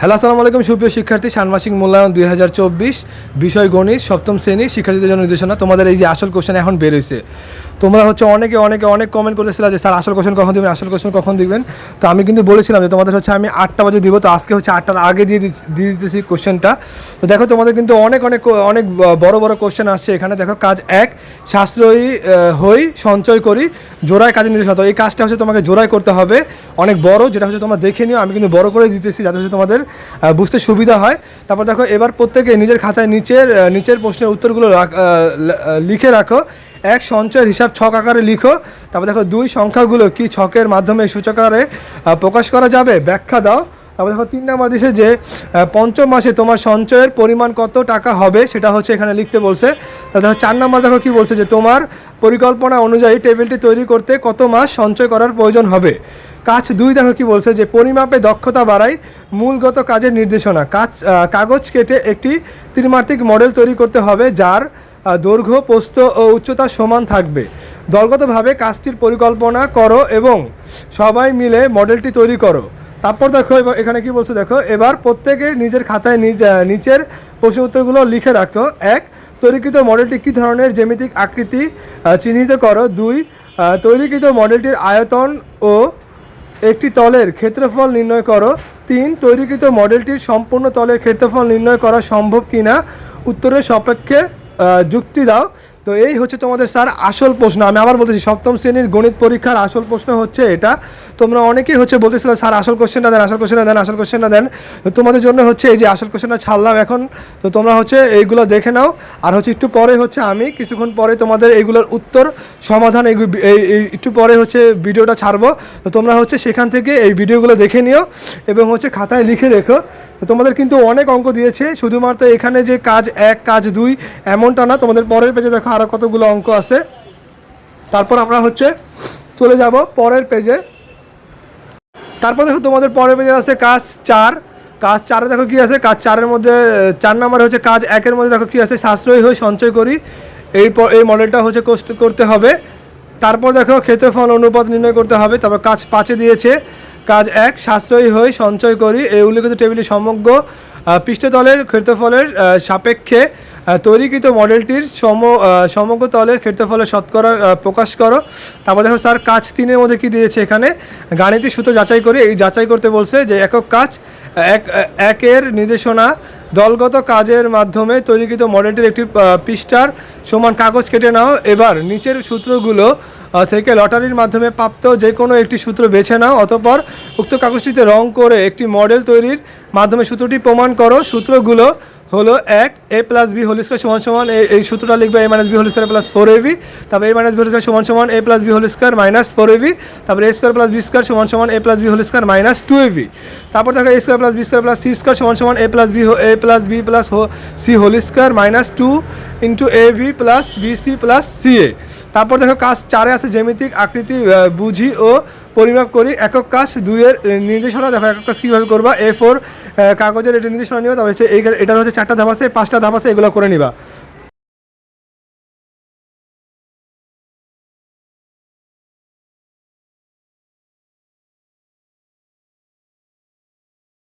Hello, আসসালামু আলাইকুম, সুপ্রিয় শিক্ষার্থী, ষান্মাসিক মূল্যায়ন দুই হাজার চব্বিশ, বিষয় গণিত, সপ্তম শ্রেণি শিক্ষার্থীদের জন্য নির্দেশনা। তোমাদের এই যে আসল কোশ্চেন এখন বেরোইছে তোমরা হচ্ছে অনেকে অনেকে, অনেক কমেন্ট করতেছিল যে, স্যার, আসল কোশ্চেন কখন দিবেন? আসল কোশ্চেন কখন দিবেন? তো আমি কিন্তু বলেছিলাম যে, তোমাদের হচ্ছে আমি আটটা বাজে দিব। তো আজকে হচ্ছে আটটার আগে দিয়ে দিয়ে দিতেছি কোশ্চেনটা তো দেখো, তোমাদের কিন্তু অনেক অনেক অনেক বড় বড় কোশ্চেন আসছে। এখানে দেখো, কাজ এক, সাশ্রয়ী হই, সঞ্চয় করি, জোড়ায় কাজে নির্দেশনা তো এই কাজটা হচ্ছে তোমাকে জোড়ায় করতে হবে। অনেক বড়, যেটা হচ্ছে তোমরা দেখে নিও। আমি কিন্তু বড় করে দিতেছি যাতে হচ্ছে তোমাদের বুঝতে সুবিধা হয়। তারপর দেখো, এবার প্রত্যেকে নিজের খাতায় নিচের নিচের প্রশ্নের উত্তরগুলো লিখে রাখো। এক সঞ্চয়ের হিসাব ছক আকারে লিখো। তারপর দেখো দুই সংখ্যাগুলো কি ছকের মাধ্যমে সূচকারে প্রকাশ করা যাবে? ব্যাখ্যা দাও। তারপর দেখো তিন নম্বর দিছে যে পঞ্চম মাসে তোমার সঞ্চয়ের পরিমাণ কত টাকা হবে সেটা হচ্ছে এখানে লিখতে বলছে। তারপর দেখো চার নম্বর দেখো কি বলছে যে, তোমার পরিকল্পনা অনুযায়ী টেবিলটি তৈরি করতে কত মাস সঞ্চয় করার প্রয়োজন হবে? কাজ দুই দেখো কি বলছে যে, পরিমাপে দক্ষতা বাড়ায় মূলগত কাজের নির্দেশনা। কাজ কাগজ কেটে একটি ত্রিমাত্রিক মডেল তৈরি করতে হবে যার দৈর্ঘ্য, প্রস্থ ও উচ্চতা সমান থাকবে। দলগতভাবে কাজটির পরিকল্পনা করো এবং সবাই মিলে মডেলটি তৈরি করো। তারপর দেখো, এবার এখানে কি বলছে দেখো, এবার প্রত্যেকে নিজের খাতায় নিজ নিচের প্রশ্ন উত্তরগুলো লিখে রাখো। এক, তৈরিকৃত মডেলটি কী ধরনের? জ্যামিতিক আকৃতি চিহ্নিত করো। দুই তৈরিকৃত মডেলটির আয়তন ও একটি তলের ক্ষেত্রফল নির্ণয় করো। তিন, তৈরিকৃত মডেলটির সম্পূর্ণ তলের ক্ষেত্রফল নির্ণয় করা সম্ভব কিনা? উত্তরের সাপেক্ষে যুক্তি দাও। তো এই হচ্ছে তোমাদের স্যার আসল প্রশ্ন। আমি আবার বলতেছি, সপ্তম শ্রেণির গণিত পরীক্ষার আসল প্রশ্ন হচ্ছে এটা। তোমরা অনেকেই হচ্ছে বলতেছিলে, স্যার, আসল কোশ্চেনটা দেন, আসল কোশ্চেনটা দেন, আসল কোশ্চেনটা দেন। তো তোমাদের জন্য হচ্ছে এই যে আসল কোশ্চেনটা ছাড়লাম এখন। তো তোমরা হচ্ছে এইগুলো দেখে নাও। আর হচ্ছে একটু পরে হচ্ছে আমি, কিছুক্ষণ পরে তোমাদের এইগুলোর উত্তর, সমাধান এই একটু পরে হচ্ছে ভিডিওটা ছাড়বো। তো তোমরা হচ্ছে সেখান থেকে এই ভিডিওগুলো দেখে নিও এবং হচ্ছে খাতায় লিখে রেখো। তোমাদের কিন্তু অনেক অঙ্ক দিয়েছে, শুধুমাত্র এখানে যে কাজ এক, কাজ দুই, এমনটা না, তোমাদের পরের পেজে দেখো আরও কতগুলো অঙ্ক আছে। তারপর আমরা হচ্ছে চলে যাব পরের পেজে তারপর দেখো তোমাদের পরের পেজে আছে কাজ চার। কাজ চারে দেখো কি আছে? কাজ চারের মধ্যে, চার নাম্বার হচ্ছে কাজ একের মধ্যে দেখো কি আছে? সাশ্রয়ী হয়ে সঞ্চয় করি। এই এই মডেলটা হচ্ছে করতে হবে। তারপর দেখো ক্ষেত্রফল অনুপাত নির্ণয় করতে হবে। তারপর কাজ পাঁচে দিয়েছে। কাজ এক, সাশ্রয়ী হয়ে সঞ্চয় করি। এই উল্লেখিত টেবিলে সমগ্র পৃষ্ঠতলের ক্ষেত্রফলের সাপেক্ষে তৈরিকৃত মডেলটির সম সমগ্র তলের ক্ষেত্রফলের শতকরা প্রকাশ করো। তারপর দেখো স্যার কাজ তিনের মধ্যে কি দিয়েছে এখানে? গাণিতিক সূত্র যাচাই করে, এই যাচাই করতে বলছে যে একক কাজ এক, একের নির্দেশনা দলগত কাজের মাধ্যমে তৈরিকৃত মডেলটির একটি পৃষ্ঠার সমান কাগজ কেটে নাও। এবার নিচের সূত্রগুলো থেকে লটারির মাধ্যমে প্রাপ্ত যে কোনো একটি সূত্র বেছে নাও, অতপর উক্ত কাগজটিতে রং করে একটি মডেল তৈরির মাধ্যমে সূত্রটি প্রমাণ করো। সূত্রগুলো হলো এক, A plus B whole square সমান সমান, এই- সূত্রটা লিখবে A minus B whole plus four AB তারপর এ মাইনাস বি হোল সমান সমান A plus B whole minus four AB তারপর A square plus B square সমান সমান A plus B whole minus two A AB তারপর দেখো A square plus B square plus C square সমান সমান A plus B A plus B plus C whole square minus two into A B plus BC plus C A তারপর দেখো কাজ চারে আছে জ্যামিতিক, আকৃতি বুঝি ও পরিমাপ করি। একক কাজ দুইয়ের নির্দেশনা, দেখো একক কাজ কীভাবে করবা? এ ফোর কাগজের এটা নির্দেশনা নিবা তারপর হচ্ছে এই এটা হচ্ছে চারটা ধাপ আছে পাঁচটা ধাপ আছে, এগুলো করে নিবা।